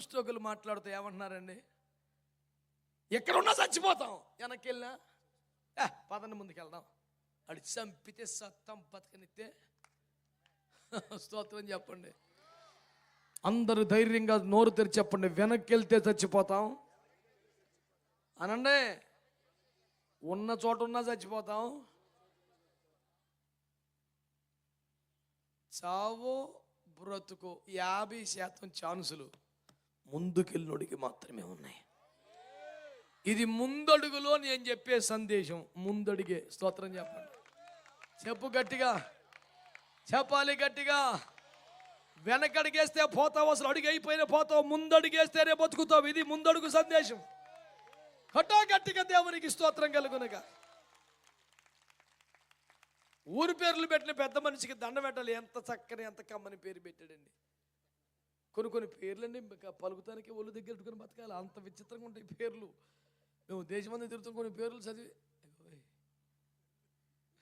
పుస్తకులు మాట్లాడుతూ ఏమంటున్నారండి? ఎక్కడున్నా చచ్చిపోతాం. వెనక్కి వెళ్ళినా ఏ పదండి ముందుకెళ్దాం. అడి చంపితే సత్తం బతకనిస్తే స్తోత్రం చెప్పండి. అందరూ ధైర్యంగా నోరు తెరిచి చెప్పండి. వెనక్కి వెళ్తే చచ్చిపోతాం. అనండి ఉన్న చోట ఉన్నా చచ్చిపోతాం. చావు బ్రతుకు యాభై శాతం ఛాన్సులు. ముందుకెళ్ళినోడికి మాత్రమే ఉన్నాయి. ఇది ముందడుగులో నేను చెప్పే సందేశం. ముందడిగే స్తోత్రం చెప్పండి. చెప్పు గట్టిగా. చెప్పాలి గట్టిగా. వెనకడిగేస్తే పోతావు అసలు అడుగు అయిపోయిన పోతావు ముందడుగేస్తేనే బతుకుతావు. ఇది ముందడుగు సందేశం. కట్టో గట్టిగా దేవునికి స్తోత్రం కలుగునగా. ఊరి పేర్లు పెట్టిన పెద్ద మనిషికి దండ పెట్టాలి. ఎంత చక్కని ఎంత కమ్మని పేరు పెట్టాడండి. కొన్ని కొన్ని పేర్లండి ఇంకా పలుకుతానికి ఒళ్ళు దగ్గర పెట్టుకుని బతకాలి. అంత విచిత్రంగా ఉంటాయి పేర్లు. మేము దేశమంది తిరుగుతాం కొన్ని పేర్లు చదివి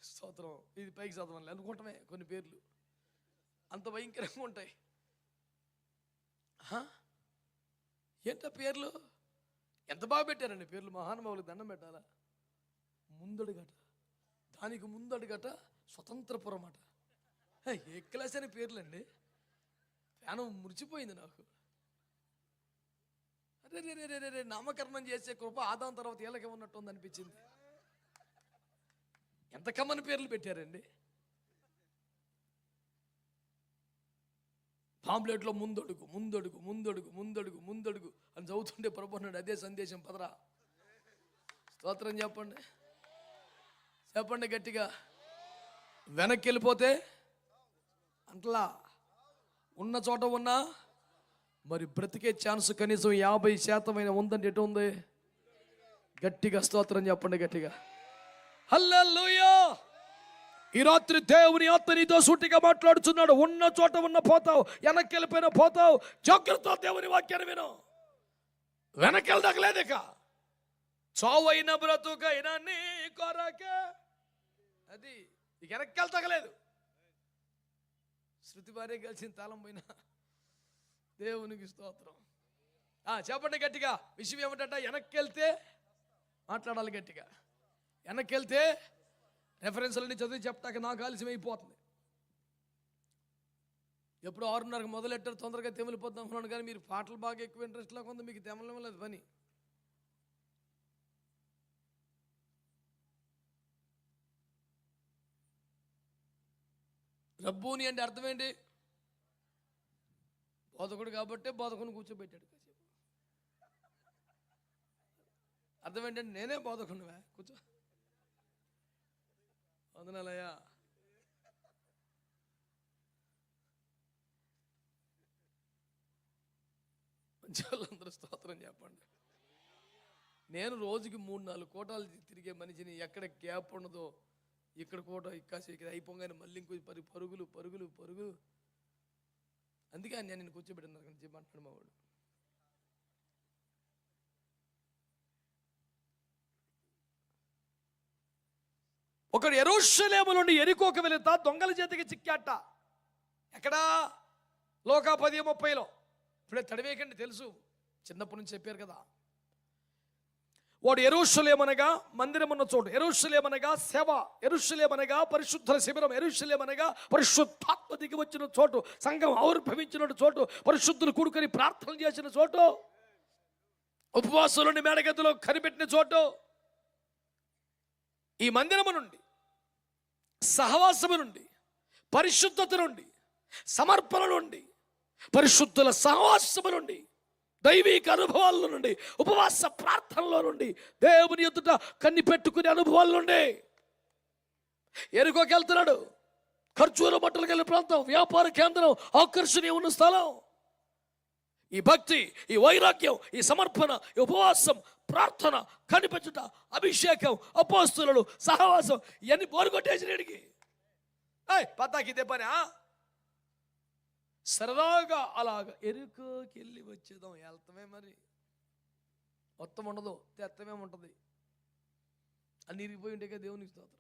స్తోత్రం. ఇది పైకి చదవాలి అనుకుంటామే కొన్ని పేర్లు. అంత భయంకరంగా ఉంటాయి. ఏంట పేర్లు? ఎంత బాగా పెట్టారండి పేర్లు? మహానుభావులకు దండం పెట్టాలా? ముందడుగట. దానికి ముందడుగట స్వతంత్రపురం అట హే, ఏ క్లాస్ పేర్లండి? జ్ఞానం మురిచిపోయింది నాకు. అరే రే రే రే రే రే నామకరణం చేసే కృప ఆదాం తర్వాత ఏళ్ళకి ఉన్నట్టుంది అనిపించింది. ఎంత కమ్మని పేర్లు పెట్టారండి. పాంప్లెట్లో ముందడుగు ముందడుగు ముందడుగు ముందడుగు ముందడుగు అని చదువుతుంటే ప్రభున్నాడు అదే సందేశం పదరా. స్తోత్రం చెప్పండి. చెప్పండి గట్టిగా. వెనక్కి వెళ్ళిపోతే అంతలా ఉన్న చోట ఉన్నా మరి బ్రతికే ఛాన్స్ కనీసం యాభై శాతమైన ఉందంటే ఎటు ఉంది? గట్టిగా స్తోత్రం చెప్పండి గట్టిగా. హల్లెలూయా! ఈ రాత్రి దేవుని ఆత్మ నీతో సూటిగా మాట్లాడుతున్నాడు ఉన్న చోట ఉన్న పోతావు వెనక్కి వెళ్ళిపోయినా పోతావు. జాగ్రత్త దేవుని వాక్యాన్ని విను. వెనక్కి వెళ్దాకలేదు ఇక. చావైన బ్రతుకైనా నీ కొరకే. అది ఇక వెనక్కి వెళ్తగలేదు శృతి భార్య కలిసిన తాళం పోయినా. దేవునికి స్తోత్రం. ఆ, చెప్పండి గట్టిగా. విషయం ఏమిటంట వెనక్కి వెళ్తే మాట్లాడాలి గట్టిగా. వెనక్కి వెళ్తే రెఫరెన్స్లన్నీ చదివి చెప్తాక నాకు ఆలస్యం అయిపోతుంది. ఎప్పుడు ఆరున్నరకు మొదలెట్టారు తొందరగా తెమిలిపోతాం అనుకున్నాను కానీ మీరు పాటలు బాగా ఎక్కువ ఇంట్రెస్ట్ లాగా ఉంది మీకు తెమలం లేదు పని. రబ్బూని అంటే అర్థం ఏంటి? బోధకుడు కాబట్టే బోధకుని కూర్చోబెట్టాడు కాసేపు. అర్థం ఏంటంటే నేనే బోధకునివా కూర్చో. వందనాలయ్యా. మంచి స్తోత్రం చెప్పండి. నేను రోజుకి మూడు నాలుగు కోటాలు తిరిగే మనిషిని ఎక్కడ గ్యాప్ ఉండదో ఇక్కడ కూడా ఇక్కడ ఇక్కడ అయిపోగానే మళ్ళీ ఇంకో పరి పరుగులు పరుగులు పరుగులు. అందుకే నేను నేను కూర్చోబెట్టిన చెప్పంటున్నాడు మా వాడు ఒకడు ఎరుషలేము నుండి వెళుతా దొంగల చేతికి చిక్కాట. ఎక్కడా? లోకా పది ముప్పైలో. ఇప్పుడే తడివేయకండి తెలుసు. చిన్నప్పటి నుంచి చెప్పారు కదా. వాడు ఎరుషులేమనగా మందిరం ఉన్న చోటు. ఎరుషులేమనగా సేవ. ఎరుషులేమనగా పరిశుద్ధ శిబిరం. ఎరుషులేమనగా పరిశుద్ధాత్మ దిగి వచ్చిన చోటు. సంఘం ఆవిర్భవించిన చోటు. పరిశుద్ధులు కూడుకొని ప్రార్థనలు చేసిన చోటు. ఉపవాసులను మేడగదిలో కనిపెట్టిన చోటు. ఈ మందిరము నుండి సహవాసము నుండి పరిశుద్ధత నుండి సమర్పణ నుండి పరిశుద్ధుల సహవాసము నుండి దైవిక అనుభవాల నుండి ఉపవాస ప్రార్థనలో నుండి దేవుని ఎదుట కన్ని పెట్టుకునే అనుభవాల నుండి. ఎరుకోకి వెళ్తున్నాడు. ఖర్చూర బట్టలకు వెళ్ళే ప్రాంతం వ్యాపార కేంద్రం ఆకర్షణీయ ఉన్న స్థలం. ఈ భక్తి ఈ వైరాగ్యం ఈ సమర్పణ ఈ ఉపవాసం ప్రార్థన కనిపెట్టుట అభిషేకం అపోస్తులు సహవాసం ఇవన్నీ బోరుకొట్టేసినడికి పద్దాకి ఇదే పని ఆ? సరదాగా అలాగ ఎరుకోకి వెళ్ళి వచ్చేదాం వెళ్తామే మరి. మొత్తం ఉండదు. తెత్తమే ఉంటుంది. అన్ని ఇరిగిపోయి ఉంటే కదా దేవునికి స్తోత్రం.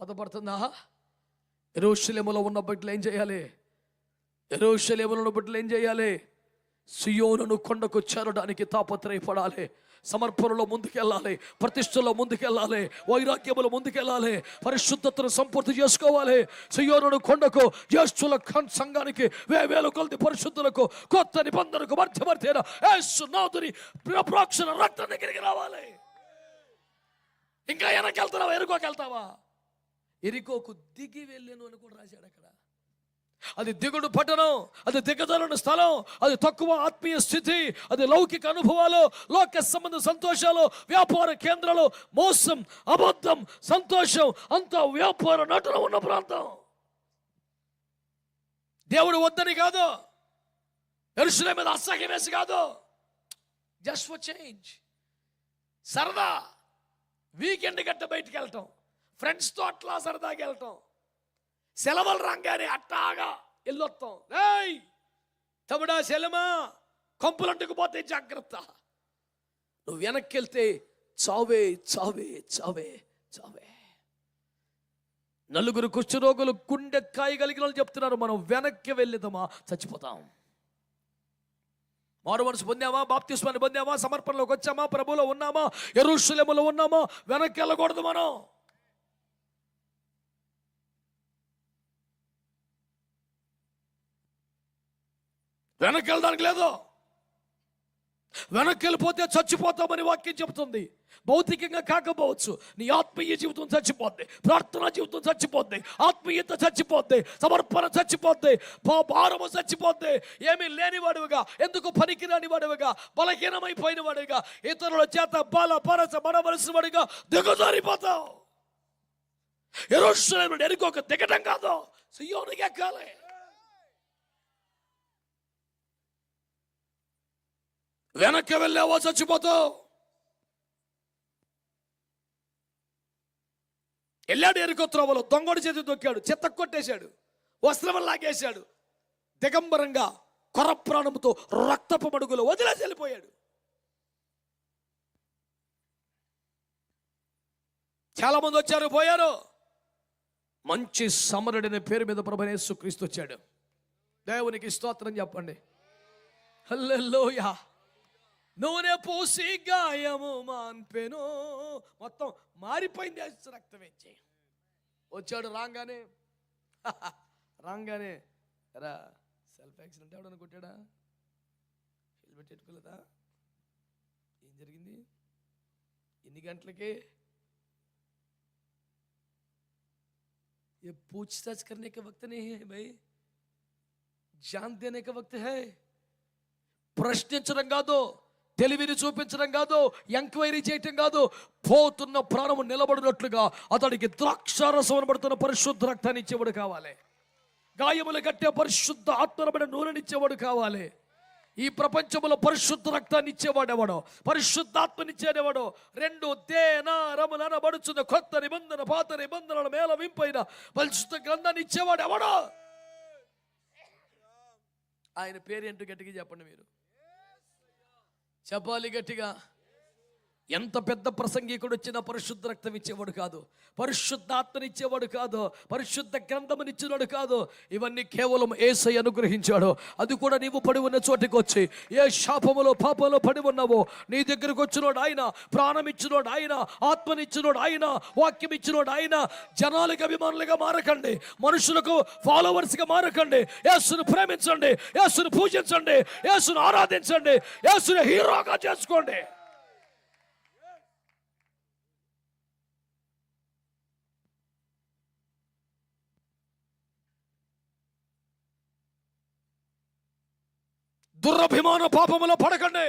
బాధపడుతుందా? ఎరోషలేములో ఉన్న బట్టలు ఏం చేయాలి? ఎరోషలేములో ఉన్న బట్టలు ఏం చేయాలి? సుయోనును కొండకు చేరడానికి తాపత్రయపడాలి. సమర్పణలో ముందుకెళ్ళాలి ప్రతిష్టలో ముందుకెళ్ళాలి వైరాగ్యములు ముందుకెళ్ళాలి పరిశుద్ధతను సంపూర్తి చేసుకోవాలి. సుయోనుడు కొండకు జ్యేష్ఠుల సంఘానికి వేవేలు కొలది పరిశుద్ధులకు కొత్త నిబంధనకు మధ్యవర్తైన యేసునాథుని ప్రోక్షణ రక్తం దగ్గరికి రావాలి. ఇంకా వెనకెళ్తావా ఎరుకోకెళ్తావా ఎరికోకు దిగి వెళ్ళాను అని కూడా రాశాడు అక్కడ. అది దిగుడు పట్టణం అది దిగజాలని స్థలం అది తక్కువ ఆత్మీయ స్థితి అది లౌకిక అనుభవాలు లోక సంబంధ సంతోషాలు వ్యాపార కేంద్రాలు మోసం అబద్ధం సంతోషం అంతా వ్యాపార నటన ఉన్న ప్రాంతం. దేవుడు వద్దని కాదు. ఎరుసలే మీద అసహ్యం వేసి కాదు. జస్ట్ ఫర్ చేంజ్ సరదా. వీకెండ్ గట్ట బయటికి వెళ్ళటం. ఫ్రెండ్స్తో అట్లా సరదాగా వెళ్ళటం. సెలవులు రాగానే అట్టాగా వెళ్ళొస్తాం ఏయ్ తమ్ముడా సెలమా? కొంపులంటుకు పోతే జాగ్రత్త. నువ్వు వెనక్కి వెళ్తే చావే చావే చావే చావే. నలుగురు కుష్ఠరోగులు గుండె కాయగలిగిన వాళ్ళు చెప్తున్నారు మనం వెనక్కి వెళ్ళిదమా చచ్చిపోతాం. మారు మనసు పొందామా? బాప్తిస్మాన్ని పొందామా? సమర్పణలోకి వచ్చామా? ప్రభులో ఉన్నామా? ఎరుషులెములో ఉన్నామా? వెనక్కి వెళ్ళకూడదు మనం. వెనక్కి వెళ్ళడానికి లేదు. వెనక్కి వెళ్ళిపోతే చచ్చిపోతామని వాక్యం చెబుతుంది. భౌతికంగా కాకపోవచ్చు. నీ ఆత్మీయ జీవితం చచ్చిపోద్ది. ప్రార్థనా జీవితం చచ్చిపోద్ది. ఆత్మీయత చచ్చిపోద్ది. సమర్పణ చచ్చిపోద్ది. భారము చచ్చిపోద్ది. ఏమీ లేనివాడుగా ఎందుకు పనికిరాని వాడుగా బలహీనమైపోయిన వాడుగా ఇతరుల చేత బల పరస మనవలసిన వాడిగా దిగజారిపోతావు ఎరుషులను ఎరుకోక దిగటం కాదు. సియోనికి ఎక్కాలి. వెనక్కి వెళ్ళావో చచ్చిపోతావు. వెళ్ళాడు ఎరుకో త్రోవలో దొంగడు చేతి దొక్కాడు చెత్త కొట్టేశాడు వస్త్రం లాగేశాడు దిగంబరంగా కొరప్రాణముతో రక్తపు మడుగులో వదిలేసి వెళ్ళిపోయాడు. చాలా మంది వచ్చారు పోయారు. మంచి సమరుడనే పేరు మీద ప్రభనేసు క్రీస్తు వచ్చాడు. దేవునికి స్తోత్రం చెప్పండి. హల్లెలూయా. నూనె పూసి గాయము మాన్పెను మొత్తం మారిపోయింది యేసు రక్తం ఇచ్చి వచ్చాడు రాగానే రాగానే రా సెల్ఫ్ యాక్సిడెంట్ ఎవడన్నా కొట్టాడా హెల్మెట్ పెట్టుకోలేదా ఏం జరిగింది ఎన్ని గంటలకి ये पूछताछ करने का वक्त नहीं है भाई जान देने का वक्त है ప్రశ్నించడం కాదు తెలివిని చూపించడం కాదు ఎంక్వైరీ చేయటం కాదు. పోతున్న ప్రాణము నిలబడినట్లుగా అతడికి ద్రాక్షారసం అనబడుతున్న పరిశుద్ధ రక్తాన్ని ఇచ్చేవాడు కావాలి. గాయములు కట్టే పరిశుద్ధ ఆత్మరమైన నూనెనిచ్చేవాడు కావాలి. ఈ ప్రపంచంలో పరిశుద్ధ రక్తాన్ని ఇచ్చేవాడెవడో పరిశుద్ధాత్మనిచ్చేవాడు రెండు దేనారములు అనబడుచున్న కొత్త నిబంధన పాత నిబంధనల మేల వింపైన పరిశుద్ధ గ్రంథాన్ని ఇచ్చేవాడు ఎవడో? ఆయన పేరేంటో గట్టిగా చెప్పండి మీరు. చెప్పాలి గట్టిగా. ఎంత పెద్ద ప్రసంగికుడు వచ్చినా పరిశుద్ధ రక్తం ఇచ్చేవాడు కాదు. పరిశుద్ధాత్మనిచ్చేవాడు కాదు. పరిశుద్ధ గ్రంథమునిచ్చినాడు కాదు. ఇవన్నీ కేవలం ఏసై అనుగ్రహించాడు. అది కూడా నీవు పడి ఉన్న చోటికి వచ్చి ఏ శాపములో పాపంలో పడి ఉన్నావో నీ దగ్గరకు వచ్చినోడు ఆయన ప్రాణం ఇచ్చినోడు ఆయన ఆత్మనిచ్చినోడు ఆయన వాక్యం ఇచ్చినోడు ఆయన జనాలకు అభిమానులుగా మారకండి. మనుషులకు ఫాలోవర్స్గా మారకండి. యేసును ప్రేమించండి. యేసును పూజించండి. యేసును ఆరాధించండి. యేసును హీరోగా చేసుకోండి. దురభిమాన పాపములో పడకండి.